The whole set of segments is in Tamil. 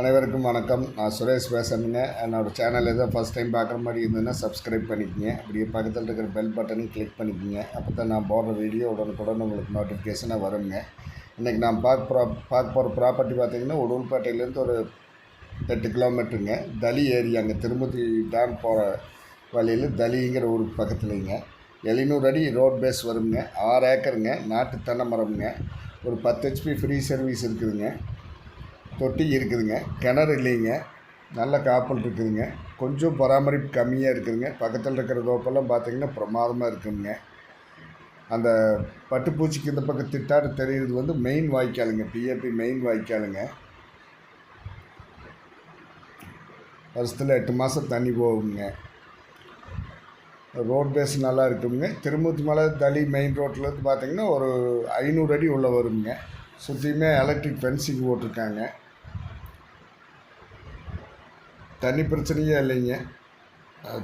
அனைவருக்கும் வணக்கம். நான் சுரேஷ் பேசுகிறேங்க என்னோடய சேனல் எதோ ஃபஸ்ட் டைம் பார்க்குற மாதிரி இருந்ததுன்னா சப்ஸ்கிரைப் பண்ணிக்கங்க. அப்படியே பக்கத்தில் இருக்கிற பெல் பட்டனையும் கிளிக் பண்ணிக்கோங்க. அப்போ தான் நான் போடுற வீடியோ உடனுக்குடன் உங்களுக்கு நோட்டிஃபிகேஷனாக வருங்க. இன்றைக்கி நான் பார்க்க ப்ரா பார்க்க போகிற ப்ராப்பர்ட்டி பார்த்திங்கன்னா உடல்பேட்டையிலேருந்து ஒரு எட்டு கிலோமீட்டருங்க தலி ஏரியா அங்கே திருமதி டேம் போகிற வழியில் தலிங்கிற ஊருக்கு பக்கத்துலேங்க. எழுநூறு அடி ரோட் பேஸ் வருங்க. ஆறு ஏக்கருங்க. நாட்டு தென்னை மரம்ங்க. ஒரு பத்து ஹெச்பி ஃப்ரீ சர்வீஸ் இருக்குதுங்க. தொட்டி இருக்குதுங்க. கிணறு இல்லைங்க. நல்ல காப்பல் இருக்குதுங்க. கொஞ்சம் பராமரிப்பு கம்மியாக இருக்குதுங்க. பக்கத்தில் இருக்கிற தோப்பெல்லாம் பார்த்திங்கன்னா பிரமாதமாக இருக்குதுங்க அந்த பட்டுப்பூச்சிக்கு இந்த பக்கம் திட்டாடு தெரியுறது வந்து மெயின் வாய்க்காலுங்க. பிஏபி மெயின் வாய்க்காலுங்க. வருஷத்தில் எட்டு மாதம் தண்ணி போகுங்க. ரோட் பேஸ் நல்லா இருக்குங்க. திருமூர்த்தி மலை தளி மெயின் ரோட்லேருந்து பார்த்திங்கன்னா ஒரு ஐநூறு அடி உள்ளே வருங்க. சுற்றியுமே எலக்ட்ரிக் ஃபென்சிங் போட்டிருக்காங்க. தண்ணி பிரச்சனையே இல்லைங்க.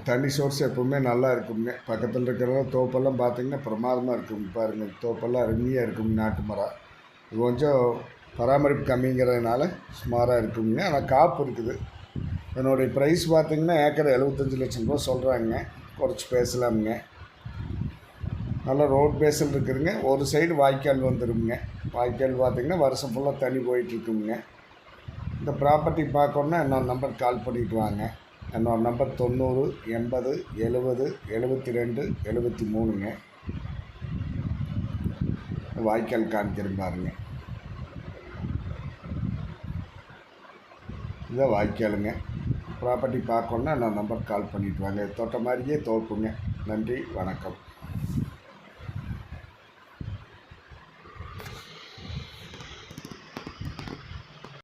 தண்ணி சோர்ஸ் எப்போவுமே நல்லா இருக்குங்க. பக்கத்தில் இருக்கிற தோப்பெல்லாம் பார்த்தீங்கன்னா பிரமாதமாக இருக்குங்க பாருங்கள் தோப்பெல்லாம் அருமையாக இருக்குங்க நாட்டு மரம் இது கொஞ்சம் பராமரிப்பு கம்மிங்கிறதுனால சுமாராக இருக்குங்க. ஆனால் காப்பு இருக்குது. என்னுடைய ப்ரைஸ் பார்த்தீங்கன்னா ஏக்கர் எழுபத்தஞ்சி லட்சம் ரூபா சொல்கிறாங்க குறைச்சி பேசலாமுங்க. நல்லா ரோட் பேஸில் இருக்குதுங்க. ஒரு சைடு வாய்க்கால் வந்துடுங்க வாய்க்கால் பார்த்தீங்கன்னா வருஷம் ஃபுல்லாக தண்ணி போயிட்டுருக்குங்க இந்த ப்ராப்பர்ட்டி பார்க்கணுன்னா என்னோடய நம்பர் கால் பண்ணிட்டு வாங்க. என்னோட நம்பர் தொண்ணூறு எண்பது எழுபது எழுபத்தி ரெண்டு எழுபத்தி மூணுங்க வாய்க்கால் காமிக்கிறேன் பாருங்க. இதான் வாய்க்காலுங்க. ப்ராப்பர்ட்டி பார்க்கணுன்னா என்னோட நம்பர் கால் பண்ணிட்டு வாங்க. தொட்ட மாதிரியே தோப்புங்க நன்றி வணக்கம்.